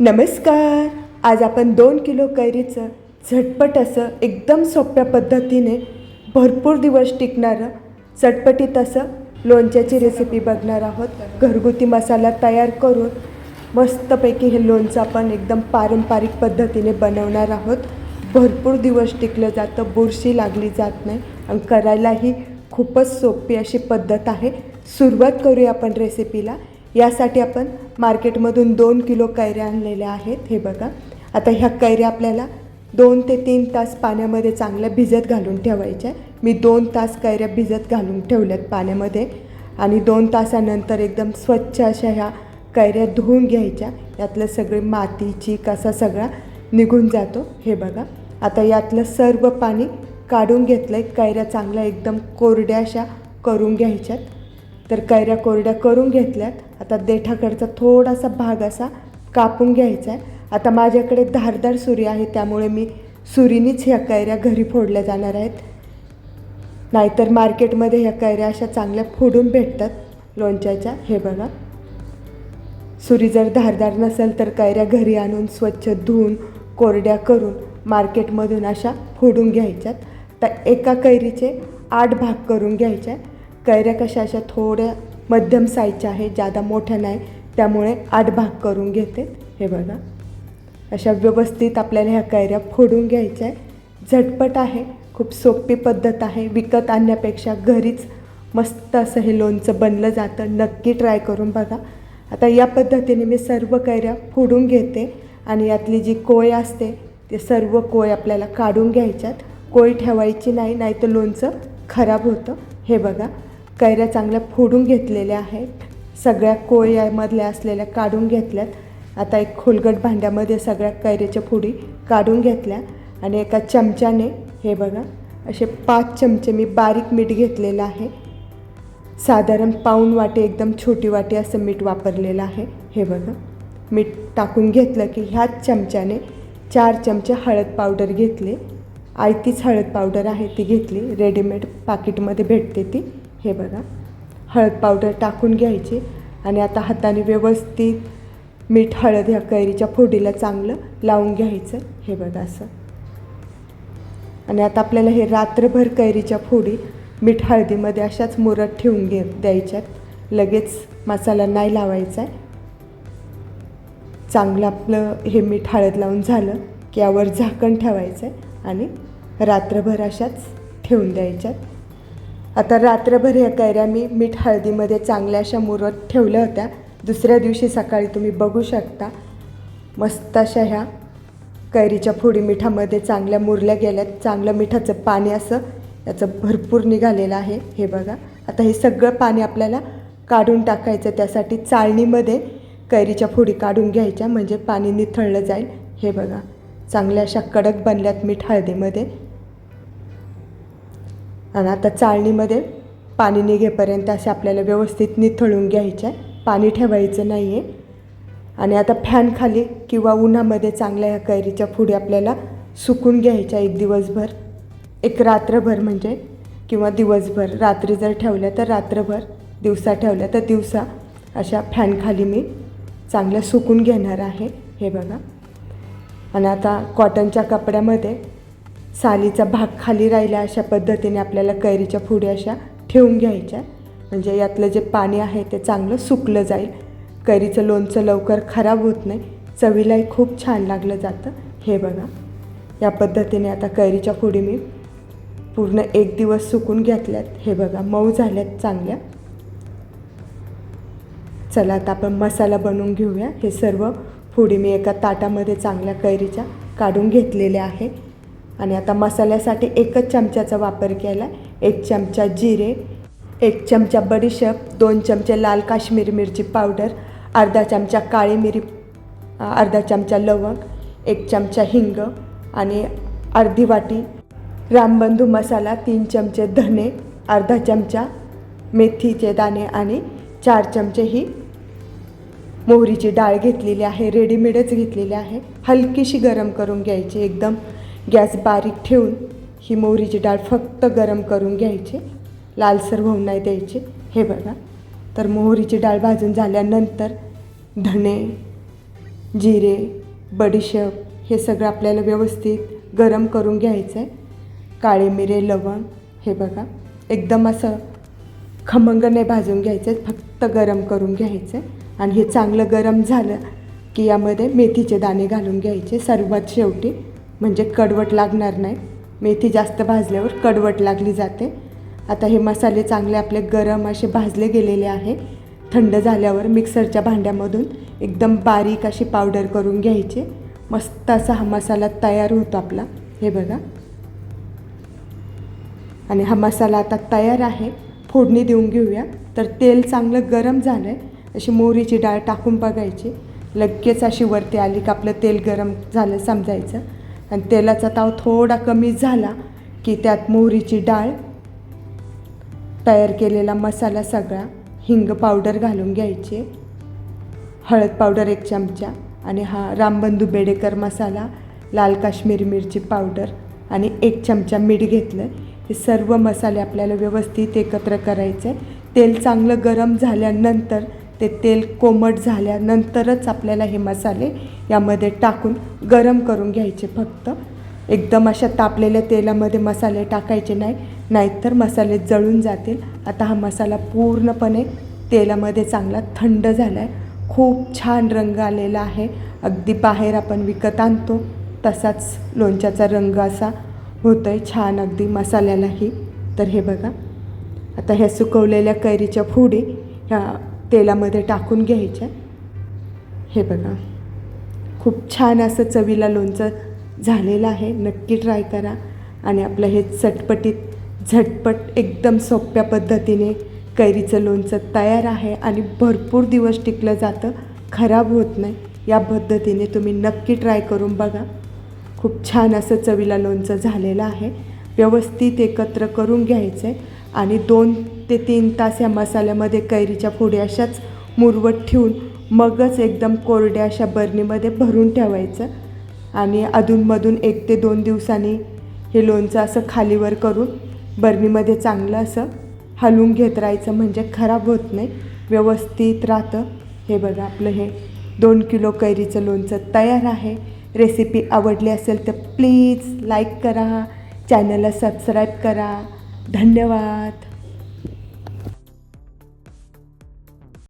नमस्कार. आज आपण दोन किलो कैरीचं झटपट असं एकदम सोप्या पद्धतीने भरपूर दिवस टिकणारं चटपटीत असं लोणच्याची रेसिपी बघणार आहोत. घरगुती मसाला तयार करून मस्तपैकी हे लोणचं आपण एकदम पारंपरिक पद्धतीने बनवणार आहोत. भरपूर दिवस टिकलं जातं बुरशी लागली जात नाही आणि करायलाही खूपच सोपी अशी पद्धत आहे. सुरुवात करूया आपण रेसिपीला यासाठी आपण मार्केटमधून दोन किलो कैऱ्या आणलेल्या आहेत हे बघा. आता ह्या कैऱ्या आपल्याला दोन ते तीन तास पाण्यामध्ये चांगल्या भिजत घालून ठेवायच्या मी दोन तास कैऱ्या भिजत घालून ठेवल्यात पाण्यामध्ये आणि दोन तासानंतर एकदम स्वच्छ अशा ह्या कैऱ्या धुवून घ्यायच्या. यातलं सगळे मातीची कसा सगळा निघून जातो हे बघा. आता यातलं सर्व पाणी काढून घेतलं आहे कैऱ्या चांगल्या एकदम कोरड्या अशा करून घ्यायच्यात. तर कैऱ्या कोरड्या करून घेतल्यात. आता देठाकडचा थोडासा भाग असा कापून घ्यायचा आहे. आता माझ्याकडे धारदार सुरी आहे त्यामुळे मी सुरीनीच ह्या कैऱ्या घरी फोडल्या जाणार आहेत. नाहीतर मार्केटमध्ये ह्या कैऱ्या अशा चांगल्या फोडून भेटतात लोणच्याच्या. हे बघा. सुरी जर धारदार नसेल तर कैऱ्या घरी आणून स्वच्छ धुवून कोरड्या करून मार्केटमधून अशा फोडून घ्यायच्यात. तर एका कैरीचे आठ भाग करून घ्यायच्या कैऱ्या कशा अशा थोड्या मध्यम साईजच्या आहे जादा मोठ्या नाही. त्यामुळे आठ भाग करून घेते. हे बघा. अशा व्यवस्थित आपल्याला ह्या कैऱ्या फोडून घ्यायच्या आहे. झटपट आहे. खूप सोपी पद्धत आहे. विकत आणण्यापेक्षा घरीच मस्त असं हे लोणचं बनलं जातं. नक्की ट्राय करून बघा. आता या पद्धतीने मी सर्व कैऱ्या फोडून घेते आणि यातली जी कोय असते ते सर्व कोय आपल्याला काढून घ्यायच्यात. कोय ठेवायची नाही नाही तर लोणचं खराब होतं. हे बघा. कैऱ्या चांगल्या फोडून घेतलेल्या आहेत. सगळ्या कोळ्यामधल्या असलेल्या काढून घेतल्यात. आता एक खोलगट भांड्यामध्ये सगळ्या कैऱ्याच्या फोडी काढून घेतल्या आणि एका चमच्याने हे बघा असे पाच चमचे मी बारीक मीठ घेतलेलं आहे. साधारण पाऊण वाटी एकदम छोटी वाटी असं मीठ वापरलेलं आहे. हे बघा मीठ टाकून घेतलं की ह्याच चमच्याने चार चमचे हळद पावडर घेतले. आयतीच हळद पावडर आहे ती घेतली रेडीमेड पाकिटमध्ये भेटते ती. हे बघा. हळद पावडर टाकून घ्यायची आणि आता हाताने व्यवस्थित मीठ हळद ह्या कैरीच्या फोडीला चांगलं लावून घ्यायचं. हे बघा असं. आणि आता आपल्याला हे रात्रभर कैरीच्या फोडी मीठ हळदीमध्ये अशाच मुरत ठेवून घे द्यायच्यात. लगेच मसाला नाही लावायचा आहे चांगलं आपलं हे मीठ हळद लावून झालं की यावर झाकण ठेवायचं आहे आणि रात्रभर अशाच ठेवून द्यायच्यात. आता रात्रभर ह्या कैऱ्या मी मीठ हळदीमध्ये चांगल्या अशा मुरत ठेवल्या होत्या. दुसऱ्या दिवशी सकाळी तुम्ही बघू शकता. मस्त अशा ह्या कैरीच्या फोडी मिठामध्ये चांगल्या मुरल्या गेल्यात. चांगलं मिठाचं पाणी असं याचं भरपूर निघालेलं आहे. हे बघा. आता हे सगळं पाणी आपल्याला काढून टाकायचं त्यासाठी चाळणीमध्ये कैरीच्या फोडी काढून घ्यायच्या. म्हणजे पाणी निथळलं जाईल. हे बघा. चांगल्या अशा कडक बनल्यात मीठ हळदीमध्ये. आणि आता चाळणीमध्ये पाणी निघेपर्यंत असे आपल्याला व्यवस्थित निथळून घ्यायचे आहे. पाणी ठेवायचं नाही आहे आणि आता फॅन खाली किंवा उन्हामध्ये चांगल्या ह्या कैरीच्या पुढे आपल्याला सुकून घ्यायच्या एक दिवसभर. एक रात्रभर म्हणजे किंवा दिवसभर. रात्री जर ठेवल्या तर रात्रभर. दिवसा ठेवल्या तर दिवसा. अशा फॅनखाली मी चांगल्या सुकून घेणार आहे. हे बघा. आणि आता कॉटनच्या कपड्यामध्ये सालीचा भाग खाली राहिला अशा पद्धतीने आपल्याला कैरीच्या फुड्या अशा ठेवून घ्यायच्या. म्हणजे यातलं जे पाणी आहे ते चांगलं सुकलं जाईल. कैरीचं लोणचं लवकर खराब होत नाही. चवीलाही खूप छान लागलं जातं. हे बघा. या पद्धतीने आता कैरीच्या फुडी मी पूर्ण एक दिवस सुकून घेतल्यात. हे बघा मऊ झाल्यात चांगल्या. चला आता आपण मसाला बनवून घेऊया. हे सर्व फुडी मी एका ताटामध्ये चांगल्या कैरीच्या काढून घेतलेल्या आहे. आणि आता मसाल्यासाठी एकच चमच्याचा वापर केला. एक चमचा जिरे एक चमचा बडीशेप दोन चमचे लाल काश्मीरी मिरची पावडर अर्धा चमचा काळी मिरी अर्धा चमचा लवंग एक चमचा हिंग आणि अर्धी वाटी रामबंधू मसाला तीन चमचे धने अर्धा चमचा मेथीचे दाणे आणि चार चमचे ही मोहरीची डाळ घेतलेली आहे. रेडीमेडच घेतलेली आहे. हलकीशी गरम करून घ्यायची. एकदम गॅस बारीक ठेवून ही मोहरीची डाळ फक्त गरम करून घ्यायची. लालसर होऊन नाही द्यायची. हे बघा. तर मोहरीची डाळ भाजून झाल्यानंतर धणे जिरे बडीशेप हे सगळं आपल्याला व्यवस्थित गरम करून घ्यायचं आहे काळे मिरे लवंग हे बघा. एकदम असं खमंग नाही भाजून घ्यायचं आहे फक्त गरम करून घ्यायचं आहे आणि हे चांगलं गरम झालं की यामध्ये मेथीचे दाणे घालून घ्यायचे. सर्वात शेवटी म्हणजे कडवट लागणार नाही. मेथी जास्त भाजल्यावर कडवट लागली जाते. आता हे मसाले चांगले आपले गरम असे भाजले गेलेले आहे. थंड झाल्यावर मिक्सरच्या भांड्यामधून एकदम बारीक अशी पावडर करून घ्यायचे. मस्त असा हा मसाला तयार होतो आपला. हे बघा. आणि हा मसाला आता तयार आहे. फोडणी देऊन घेऊया. तर तेल चांगलं गरम झालं आहे अशी मोहरीची डाळ टाकून बघायची. लगेच अशी वरती आली का आपलं तेल गरम झालं समजायचं. आणि तेलाचा ताव थोडा कमी झाला की त्यात मोहरीची डाळ तयार केलेला मसाला सगळा हिंग पावडर घालून घ्यायचे हळद पावडर एक चमचा आणि हा रामबंधू बेडेकर मसाला लाल काश्मीरी मिरची पावडर आणि एक चमचा मीठ घेतलं. हे सर्व मसाले आपल्याला व्यवस्थित एकत्र करायचे. तेल चांगलं गरम झाल्यानंतर ते तेल कोमट झाल्यानंतरच आपल्याला हे मसाले यामध्ये टाकून गरम करून घ्यायचे फक्त. एकदम अशा तापलेल्या तेलामध्ये मसाले टाकायचे नाही नाहीतर मसाले जळून जातील. आता हा मसाला पूर्णपणे तेलामध्ये चांगला थंड झाला आहे खूप छान रंग आलेला आहे. अगदी बाहेर आपण विकत आणतो तसाच लोणच्याचा रंग असा होतो आहे छान अगदी मसाल्यालाही. तर हे बघा आता ह्या सुकवलेल्या कैरीच्या फोडी ह्या तेलामध्ये टाकून घ्यायच्या. हे बघा. खूप छान असं चवीला लोणचं झालेलं आहे. नक्की ट्राय करा. आणि आपलं हे चटपटीत झटपट एकदम सोप्या पद्धतीने कैरीचं लोणचं तयार आहे आणि भरपूर दिवस टिकलं जातं. खराब होत नाही. या पद्धतीने तुम्ही नक्की ट्राय करून बघा. खूप छान असं चवीला लोणचं झालेलं आहे. व्यवस्थित एकत्र करून घ्यायचं आहे आणि दोन ते तीन तास या मसाल्यामध्ये कैरीच्या पुढे अशाच मुरवत ठेवून मगच एकदम कोरड्या अशा बरणीमध्ये भरून ठेवायचं आणि अधूनमधून एक ते दोन दिवसांनी हे लोणचं असं खालीवर करून बरणीमध्ये चांगलं असं हलवून घेत राहायचं म्हणजे खराब होत नाही. व्यवस्थित राहतं. हे बघा आपलं हे दोन किलो कैरीचं लोणचं तयार आहे. रेसिपी आवडली असेल तर प्लीज लाईक करा. चॅनलला सबस्क्राईब करा. धन्यवाद.